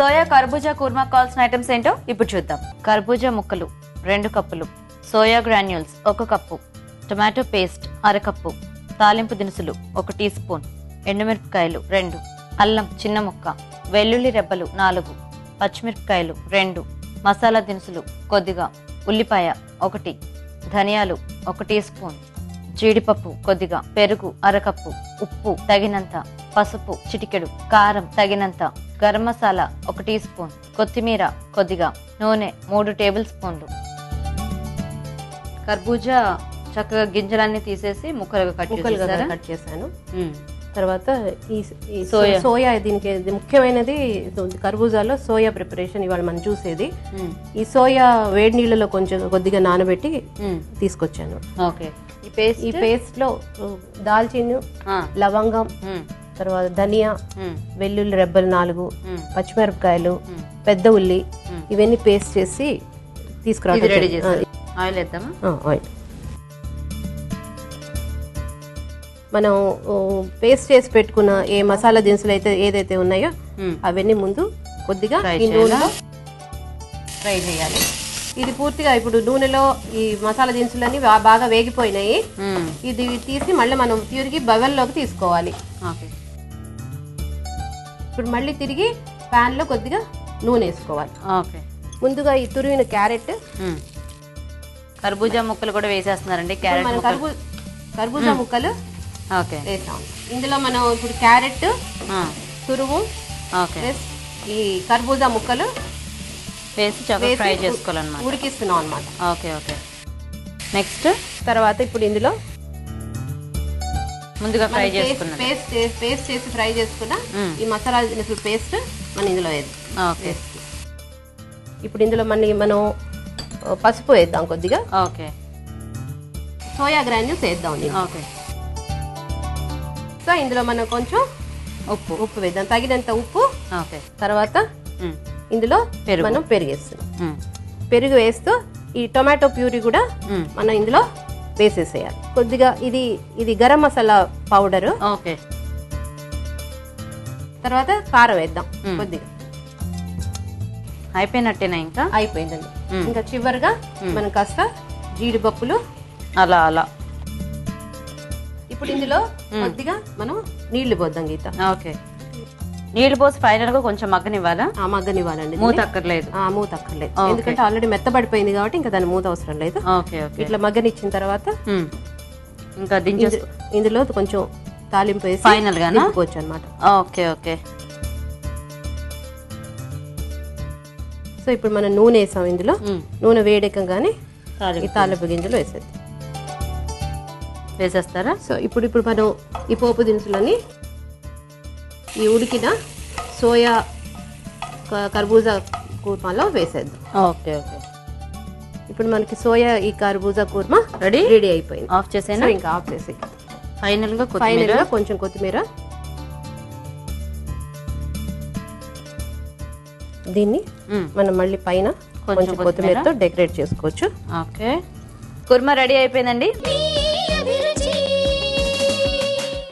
Soya కర్బూజా కుర్మా కావాల్సిన items ఏంటో ఇప్పుడు చూద్దాం. కర్బూజా ముక్కలు రెండు కప్పులు. సోయా గ్రాన్యూల్స్ ఒక కప్పు. టొమాటో పేస్ట్ అరకప్పు. తాలింపు దినుసులు ఒక టీ స్పూన్. ఎండుమిరపకాయలు రెండు. అల్లం చిన్న ముక్క. వెల్లుల్లి రెబ్బలు నాలుగు. పచ్చిమిరపకాయలు రెండు. మసాలా దినుసులు కొద్దిగా. ఉల్లిపాయ ఒకటి. ధనియాలు ఒక టీ స్పూన్. జీడిపప్పు కొద్దిగా. పెరుగు అరకప్పు. ఉప్పు తగినంత. పసుపు చిటికెడు కారం తగినంత గరం మసాలా ఒక టీ స్పూన్ కొత్తిమీర కొద్దిగా నూనె మూడు టేబుల్ స్పూన్లు కర్బూజా చక్కగా గింజలన్నీ తీసేసి ముక్కలుగా కట్ చేశాను. తర్వాత ఈ సోయా. సోయా దీనికి ముఖ్యమైనది కర్బూజాలో సోయా ప్రిపరేషన్ ఇవాళ మనం చూసేది. ఈ సోయా వేడి నీళ్ళలో కొంచెం కొద్దిగా నానబెట్టి. తీసుకొచ్చాను ఓకే ఈ పేస్ట్ ఈ పేస్ట్లో ఉ, దాల్చిన్ను ఆ. లవంగం. తర్వాత ధనియా. వెల్లుల్లి రెబ్బలు నాలుగు. పచ్చిమిరపకాయలు. పెద్ద ఉల్లి. ఇవన్నీ పేస్ట్ చేసి తీసుకురావడం. చేసారు ఆయిల్ వేద్దామా ఆ, ఆయిల్ మనం పేస్ట్ చేసి పెట్టుకున్న ఏ మసాలా దినుసులు అయితే ఏదైతే ఉన్నాయో. అవన్నీ ముందు కొద్దిగా ఈ? నూనెలో ఫ్రై చేయాలి ఇది పూర్తిగా ఇప్పుడు నూనెలో ఈ మసాలా దినుసులన్నీ బాగా వేగిపోయినాయి. ఇది తీసి మళ్ళీ మనం తిరిగి బవెల్లోకి తీసుకోవాలి ఓకే ఇప్పుడు మళ్ళీ తిరిగి pan లో కొద్దిగా నూనె వేసుకోవాలి. ఓకే. ముందుగా ఈ తురిమిన క్యారెట్. కర్బూజా ముక్కలు కూడా వేసేస్తున్నారండి. క్యారెట్ కర్బూజా ముక్కలు ఓకే. వేసాం ఇందులో మనం ఇప్పుడు క్యారెట్ తురుము ఓకే. ఈ కర్బూజా ముక్కలు వేసి చక్కగా ఫ్రై చేసుకోవాలన్నమాట. ఉడికిస్తున్నాం అన్నమాట. Okay okay. నెక్స్ట్? తర్వాత ఇప్పుడు ఇందులో ముందుగా ఫ్రై మనం చేసుకున్నది పేస్ట్ పేస్ట్ చేసి ఫ్రై చేసుకున్న. ఈ మసాలా దినుసులు పేస్ట్ మనం ఇందులో వేద్దాం ఓకే ఇప్పుడు ఇందులో మళ్ళీ మనం పసుపు వేద్దాం కొద్దిగా ఓకే సోయా గ్రాన్యూల్స్ వేద్దాం. ఓకే సో ఇందులో మనం కొంచెం ఉప్పు ఉప్పు వేద్దాం తగినంత ఉప్పు ఓకే తర్వాత. ఇందులో పెరుగు. మనం పెరిగేస్తున్నాం మ్మ్. పెరుగు వేస్తూ ఈ టొమాటో ప్యూరీ కూడా. మనం ఇందులో వేసేసేయాలి. కొద్దిగా ఇది ఇది గరం మసాలా పౌడరు. ఓకే. తర్వాత కారం వేద్దాం. కొద్దిగా. అయిపోయినట్టేనా ఇంకా? అయిపోయిందండి. ఇంకా చివరిగా మనం కాస్త జీడిపప్పులు అలా అలా. ఇప్పుడు ఇందులో కొద్దిగా మనం నీళ్ళు పోద్దాం గీత. ఓకే. నీళ్ళు పోసి ఫైనల్గా కొంచెం మగ్గనివ్వాలా? ఆ మగ్గనివ్వాలండి మూత అక్కర్లేదు ఆ మూత అక్కర్లేదు ఎందుకంటే ఆల్రెడీ మెత్తబడిపోయింది కాబట్టి ఇంకా దాని మూత అవసరం లేదు. Okay okay. ఇట్లా మగ్గనిచ్చిన తర్వాత. ఇంకా ఇందు- ఇందులో కొంచెం తాలింపు వేసి ఫైనల్ గానా? దింపుకోవచ్చు అనమాట ఓకే ఓకే. సో ఇప్పుడు మనం నూనె వేసాం ఇందులో. నూనె వేడెక్కగానే ఈ తాలింపు తాలింపు గింజలు వేసేది వేసేస్తారా? సో ఇప్పుడు ఇప్పుడు మనం ఈ పోపు దినుసులని ఈ ఉడికిన సోయా కర్బూజా కూర్మాలో వేసేద్దాం. Okay okay. ఇప్పుడు మనకి సోయా ఈ కర్బూజా కూర్మా రెడీ రెడీ అయిపోయింది. ఆఫ్ చేసేనా? ఇంకా ఆఫ్ చేసి ఫైనల్గా కొత్తిమీర? ఫైనల్గా కొంచెం కొత్తిమీర. దీన్ని. మనం మళ్ళీ పైన కొంచెం కొత్తిమీరతో డెకరేట్ చేసుకోవచ్చు. ఓకే. కుర్మా రెడీ అయిపోయిందండి?